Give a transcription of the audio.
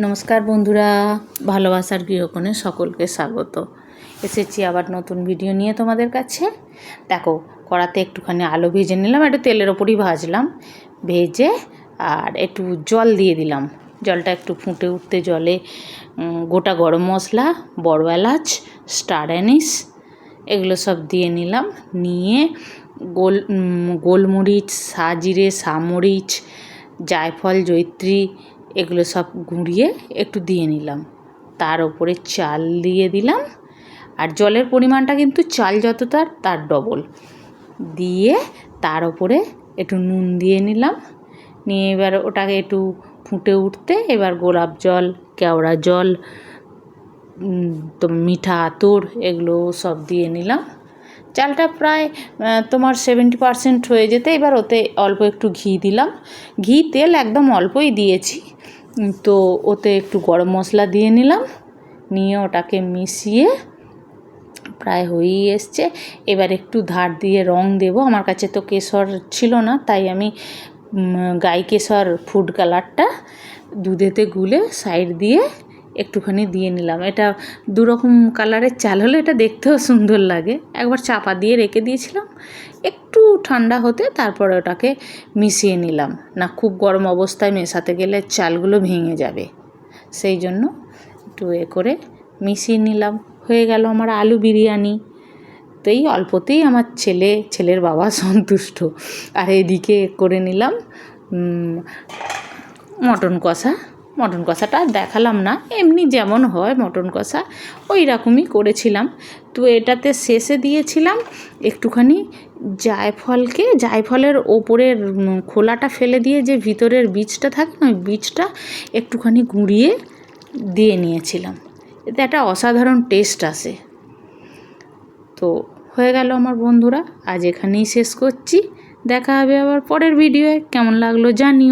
নমস্কার বন্ধুরা, ভালোবাসার গৃহকোণে সকলকে স্বাগত। এসেছি আবার নতুন ভিডিও নিয়ে তোমাদের কাছে। দেখো, কড়াতে একটুখানি আলু ভেজে নিলাম, একটু তেলের ওপরই ভাজলাম। ভেজে আর একটু জল দিয়ে দিলাম। জলটা একটু ফুটে উঠতে জলে গোটা গরম মশলা, বড় এলাচ স্টার অ্যানিস এগুলো সব দিয়ে নিলাম। নিয়ে গোল গোলমরিচ, সাজিরে, সামরিচ, জায়ফল জৈত্রী এগুলো সব গুঁড়িয়ে একটু দিয়ে নিলাম। তার ওপরে চাল দিয়ে দিলাম। আর জলের পরিমাণটা কিন্তু চাল তার তার ডবল। দিয়ে তার ওপরে একটু নুন দিয়ে নিলাম। নিয়ে এবার ওটাকে একটু ফুটে উঠতে এবার গোলাপ জল, কেওড়া জল তো মিঠা আতর এগুলো সব দিয়ে নিলাম। চালটা প্রায় তোমার সেভেন্টি পারসেন্ট হয়ে যেতে, এবার ওতে অল্প একটু ঘি দিলাম। ঘি, তেল একদম অল্পই দিয়েছি। তো ওতে একটু গরম মশলা দিয়ে নিলাম। নিয়ে ওটাকে মিশিয়ে প্রায় হয়েই এসছে। এবার একটু ধার দিয়ে রং দেব। আমার কাছে তো কেশর ছিল না, তাই আমি গাই কেশর ফুড কালারটা দুধেতে গুলে সাইড দিয়ে একটুখানি দিয়ে নিলাম। এটা দুরকম কালারের চাল হলে এটা দেখতেও সুন্দর লাগে। একবার চাপা দিয়ে রেখে দিয়েছিলাম। একটু ঠান্ডা হতে তারপরে ওটাকে মিশিয়ে নিলাম। না, খুব গরম অবস্থায় মেশাতে গেলে চালগুলো ভেঙে যাবে। সেই জন্য একটু এ করে মিশিয়ে নিলাম। হয়ে গেল আমার আলু বিরিয়ানি। তো এই অল্পতেই আমার ছেলে, ছেলের বাবা সন্তুষ্ট। আর এদিকে করে নিলাম মটন কষা। মটন কষাটা দেখালাম না। এমনি যেমন হয় মটন কষা ওই রকমই করেছিলাম। তো এটাতে শেষে দিয়েছিলাম একটুখানি জায়ফলকে, জায়ফলের ওপরের খোলাটা ফেলে দিয়ে যে ভিতরের বীজটা থাকে না, ওই বীজটা একটুখানি গুঁড়িয়ে দিয়ে নিয়েছিলাম। এতে একটা অসাধারণ টেস্ট আসে। তো হয়ে গেল আমার বন্ধুরা, আজ এখানেই শেষ করছি। দেখা হবে আবার পরের ভিডিওয়ে কেমন লাগল জানিও।